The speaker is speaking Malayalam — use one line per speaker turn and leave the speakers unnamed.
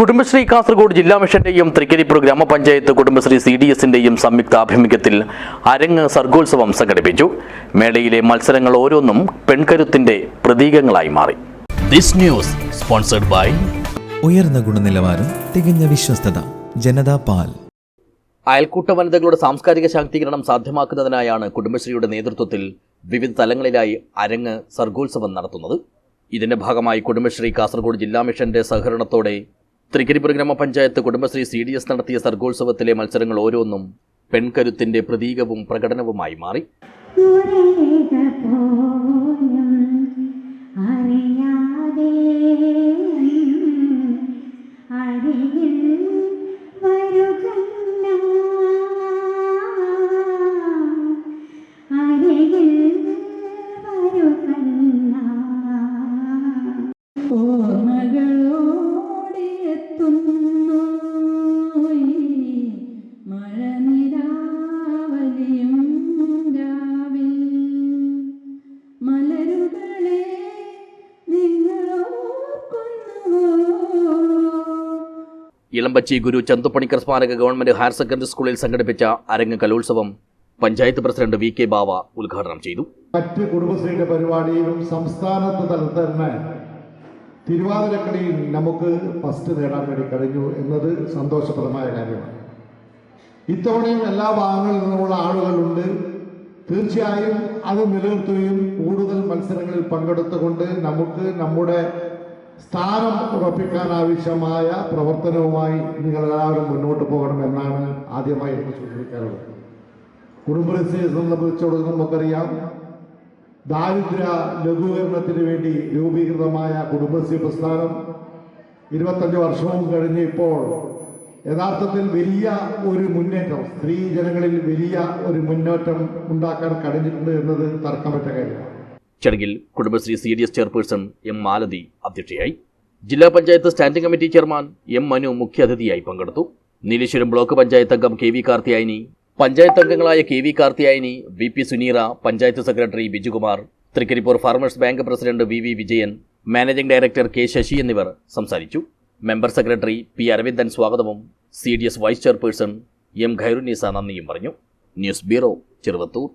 കുടുംബശ്രീ കാസർഗോഡ് ജില്ലാ മിഷന്റെയും തൃക്കരിപ്പൂർ ഗ്രാമപഞ്ചായത്ത് കുടുംബശ്രീ സി ഡി എസിന്റെയും സംയുക്ത ആഭിമുഖ്യത്തിൽ അരങ്ങ് സർഗോത്സവം സംഘടിപ്പിച്ചു. മേളയിലെ മത്സരങ്ങൾ ഓരോന്നും പെൺകരുത്തിന്റെ പ്രതീകങ്ങളായി മാറി. ദിസ് ന്യൂസ് സ്പോൺസർഡ് ബൈ
ഉയർന്ന ഗുണനിലവാരം തികഞ്ഞ വിശ്വസ്തത ജനതാ പാൽ.
അയൽക്കൂട്ട വനിതകളുടെ സാംസ്കാരിക ശാക്തീകരണം സാധ്യമാക്കുന്നതിനായാണ് കുടുംബശ്രീയുടെ നേതൃത്വത്തിൽ വിവിധ തലങ്ങളിലായി അരങ്ങ് സർഗോത്സവം നടത്തുന്നത്. ഇതിന്റെ ഭാഗമായി കുടുംബശ്രീ കാസർഗോഡ് ജില്ലാ മിഷന്റെ സഹകരണത്തോടെ തൃക്കരിപ്പൂർ ഗ്രാമപഞ്ചായത്ത് കുടുംബശ്രീ സി ഡി എസ് നടത്തിയ സർഗോത്സവത്തിലെ മത്സരങ്ങൾ ഓരോന്നും പെൺകരുത്തിന്റെ പ്രതീകവും പ്രകടനവുമായി മാറി. ഇളമ്പച്ചി ഗുരു ചന്തുപണിക്കർ സ്മാരക ഗവൺമെന്റ് ഹയർ സെക്കൻഡറി സ്കൂളിൽ സംഘടിപ്പിച്ച അരങ്ങ് കലോത്സവം panchayat president V K Bava ഉദ്ഘാടനം ചെയ്തു.
മറ്റ് കുടുംബശ്രീയുടെ പരിപാടിയിലും സംസ്ഥാനത്ത് തലത്തിൽ തന്നെ തിരുവാതിരക്കളിയിൽ നമുക്ക് ഫസ്റ്റ് നേടാൻ വേണ്ടി കഴിഞ്ഞു എന്നത് സന്തോഷപ്രദമായ കാര്യമാണ്. ഇത്തവണയും എല്ലാ ഭാഗങ്ങളിൽ നിന്നുമുള്ള ആളുകളുണ്ട്. തീർച്ചയായും അത് നിലനിർത്തുകയും കൂടുതൽ മത്സരങ്ങളിൽ പങ്കെടുത്തുകൊണ്ട് നമുക്ക് നമ്മുടെ സ്ഥാനം ഉറപ്പിക്കാൻ ആവശ്യമായ പ്രവർത്തനവുമായി നിങ്ങൾ എല്ലാവരും മുന്നോട്ട് പോകണമെന്നാണ് ആദ്യമായി എനിക്ക് സൂചിപ്പിക്കാറുള്ളത് കുടുംബശ്രീ സംബന്ധിച്ചിടത്തോളം നമുക്കറിയാം ദാരിദ്ര്യ ലഘൂകരണത്തിന് വേണ്ടി രൂപീകൃതമായ കുടുംബശ്രീ പ്രസ്ഥാനം ഇരുപത്തഞ്ച് വർഷവും കഴിഞ്ഞ് ഇപ്പോൾ യഥാർത്ഥത്തിൽ വലിയ ഒരു മുന്നേറ്റം സ്ത്രീ ജനങ്ങളിൽ വലിയ ഒരു മുന്നേറ്റം ഉണ്ടാക്കാൻ കഴിഞ്ഞിട്ടുണ്ട് എന്നത് തർക്കമറ്റ കാര്യമാണ്.
ചടങ്ങിൽ Kudumbashree C D S chairperson M Malathi അധ്യക്ഷയായി. ജില്ലാ panchayat standing committee chairman M Manu മുഖ്യാതിഥിയായി പങ്കെടുത്തു. നീലേശ്വരം ബ്ലോക്ക് പഞ്ചായത്ത് അംഗം കെ വി കാർത്തിയായനി പഞ്ചായത്ത് അംഗങ്ങളായ K V Karthiyayani V P Suneera panchayat secretary Bijukumar Thrikaripur farmers bank president V V Vijayan managing director K Sasi എന്നിവർ സംസാരിച്ചു. മെമ്പർ സെക്രട്ടറി പി അരവിന്ദൻ സ്വാഗതവും C D S vice chairperson M Khairunneesa നന്ദിയും പറഞ്ഞു. News bureau Cheruvathur.